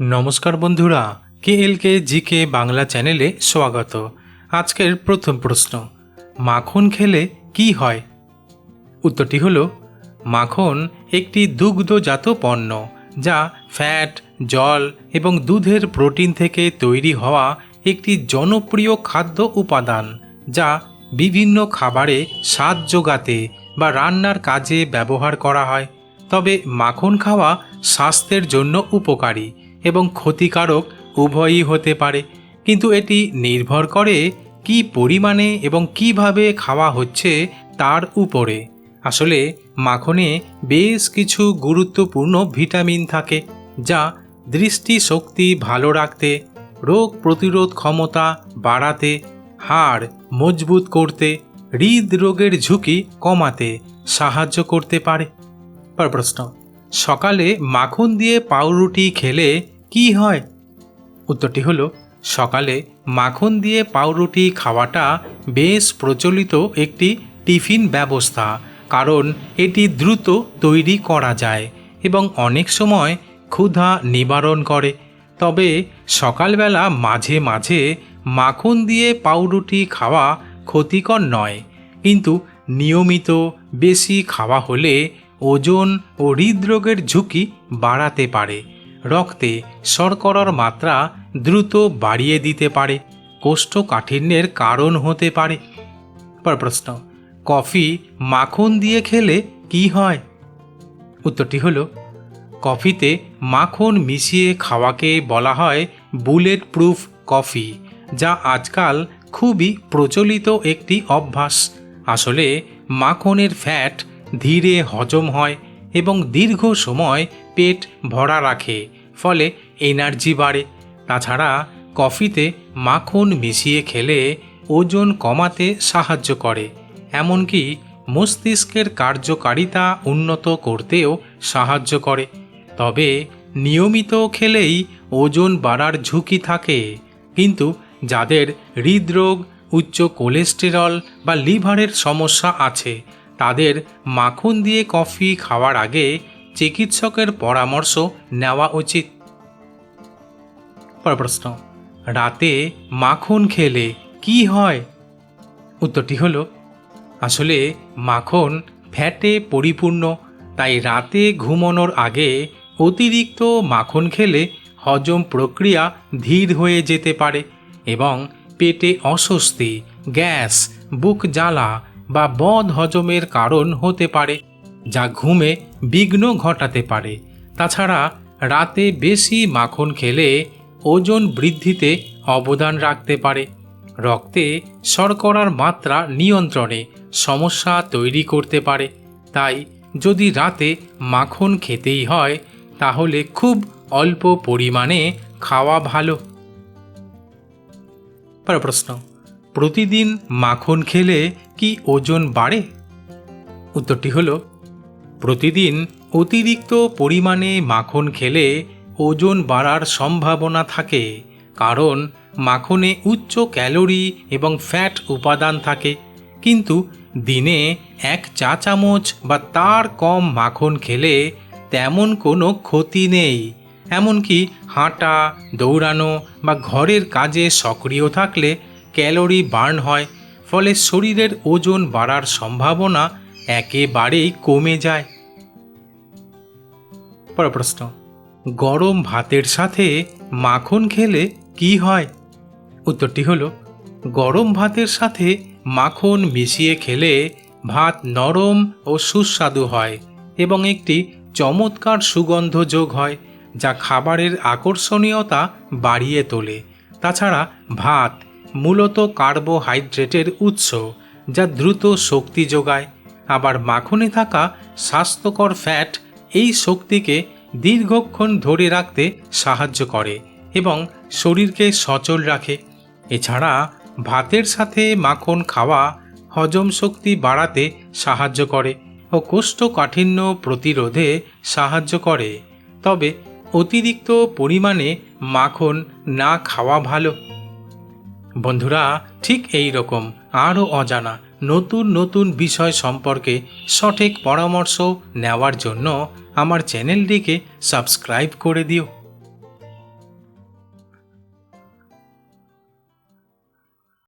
নমস্কার বন্ধুরা কে এল কে জি কে বাংলা চ্যানেলে স্বাগত। আজকের প্রথম প্রশ্ন, মাখন খেলে কি হয়? উত্তরটি হল, মাখন একটি দুগ্ধজাত পণ্য যা ফ্যাট, জল এবং দুধের প্রোটিন থেকে তৈরি হওয়া একটি জনপ্রিয় খাদ্য উপাদান যা বিভিন্ন খাবারে স্বাদ যোগাতে বা রান্নার কাজে ব্যবহার করা হয়। তবে মাখন খাওয়া স্বাস্থ্যের জন্য উপকারী এবং ক্ষতিকারক উভয়ই হতে পারে। কিন্তু এটি নির্ভর করে কি পরিমাণে এবং কীভাবে খাওয়া হচ্ছে তার উপরে। আসলে মাখনে বেশ কিছু গুরুত্বপূর্ণ ভিটামিন থাকে, যা দৃষ্টিশক্তি ভালো রাখতে, রোগ প্রতিরোধ ক্ষমতা বাড়াতে, হাড় মজবুত করতে, হৃদরোগের ঝুঁকি কমাতে সাহায্য করতে পারে। পর প্রশ্ন, সকালে মাখন দিয়ে পাউরুটি খেলে কি হয়? উত্তরটি হলো, সকালে মাখন দিয়ে পাউরুটি খাওয়াটা বেশ প্রচলিত একটি টিফিন ব্যবস্থা, কারণ এটি দ্রুত তৈরি করা যায় এবং অনেক সময় ক্ষুধা নিবারণ করে। তবে সকালবেলা মাঝে মাঝে মাখন দিয়ে পাউরুটি খাওয়া ক্ষতিকর নয়, কিন্তু নিয়মিত বেশি খাওয়া হলে ওজন ও হৃদরোগের ঝুঁকি বাড়াতে পারে। রক্তে শর্করার মাত্রা দ্রুত বাড়িয়ে দিতে পারে, কোষ্ঠকাঠিন্যের কারণ হতে পারে। পর প্রশ্ন, কফি মাখন দিয়ে খেলে কি হয়? উত্তরটি হলো, কফিতে মাখন মিশিয়ে খাওয়াকে বলা হয় বুলেট প্রুফ কফি, যা আজকাল খুবই প্রচলিত একটি অভ্যাস। আসলে মাখনের ফ্যাট ধীরে হজম হয় এবং দীর্ঘ সময় পেট ভরা রাখে। ফলে এনার্জি বাড়ে। তাছাড়া কফিতে মাখন মিশিয়ে খেলে ওজন কমাতে সাহায্য করে। এমনকি মস্তিষ্কের কার্যকারিতা উন্নত করতেও সাহায্য করে। তবে নিয়মিত খেলেই ওজন বাড়ার ঝুঁকি থাকে। কিন্তু যাদের হৃদরোগ, উচ্চ কোলেস্টেরল বা লিভারের সমস্যা আছে, তাদের মাখন দিয়ে কফি খাওয়ার আগে চিকিৎসকের পরামর্শ নেওয়া উচিত। পর প্রশ্ন, রাতে মাখন খেলে কি হয়? উত্তরটি হলো, আসলে মাখন ফ্যাটে পরিপূর্ণ, তাই রাতে ঘুমানোর আগে অতিরিক্ত মাখন খেলে হজম প্রক্রিয়া ধীর হয়ে যেতে পারে এবং পেটে অস্বস্তি, গ্যাস, বুক জ্বালা বা বদ হজমের কারণ হতে পারে। যা ঘুমে বিঘ্ন ঘটাতে পারে। তাছাড়া রাতে বেশি মাখন খেলে ওজন বৃদ্ধিতে অবদান রাখতে পারে। রক্তে শর্করার মাত্রা নিয়ন্ত্রণে সমস্যা তৈরি করতে পারে। তাই যদি রাতে মাখন খেতেই হয়, তাহলে খুব অল্প পরিমাণে খাওয়া ভালো। পর প্রশ্ন, প্রতিদিন মাখন খেলে কি ওজন বাড়ে? উত্তরটি হল প্রতিদিন অতিরিক্ত পরিমাণে মাখন খেলে ওজন বাড়ার সম্ভাবনা থাকে, কারণ মাখনে উচ্চ ক্যালোরি এবং ফ্যাট উপাদান থাকে। কিন্তু দিনে এক চা চামচ বা তার কম মাখন খেলে তেমন কোনো ক্ষতি নেই। এমনকি হাঁটা, দৌড়ানো বা ঘরের কাজে সক্রিয় থাকলে ক্যালোরি বার্ন হয়, ফলে শরীরের ওজন বাড়ার সম্ভাবনা একেবারেই কমে যায়। পর প্রশ্ন গরম ভাতের সাথে মাখন খেলে কি হয়? উত্তরটি হলো, গরম ভাতের সাথে মাখন মিশিয়ে খেলে ভাত নরম ও সুস্বাদু হয় এবং একটি চমৎকার সুগন্ধ যোগ হয়, যা খাবারের আকর্ষণীয়তা বাড়িয়ে তোলে। তাছাড়া ভাত মূলত কার্বোহাইড্রেটের উৎস, যা দ্রুত শক্তি যোগায়। আবার মাখনে থাকা স্বাস্থ্যকর ফ্যাট এই শক্তিকে দীর্ঘক্ষণ ধরে রাখতে সাহায্য করে এবং শরীরকে সচল রাখে। এছাড়া ভাতের সাথে মাখন খাওয়া হজম শক্তি বাড়াতে সাহায্য করে ও কোষ্ঠকাঠিন্য প্রতিরোধে সাহায্য করে। তবে অতিরিক্ত পরিমাণে মাখন না খাওয়া ভালো। বন্ধুরা, ঠিক এই রকম আরও অজানা নতুন নতুন বিষয় সম্পর্কে সঠিক পরামর্শ নেওয়ার জন্য আমার চ্যানেলটিকে সাবস্ক্রাইব করে দিও।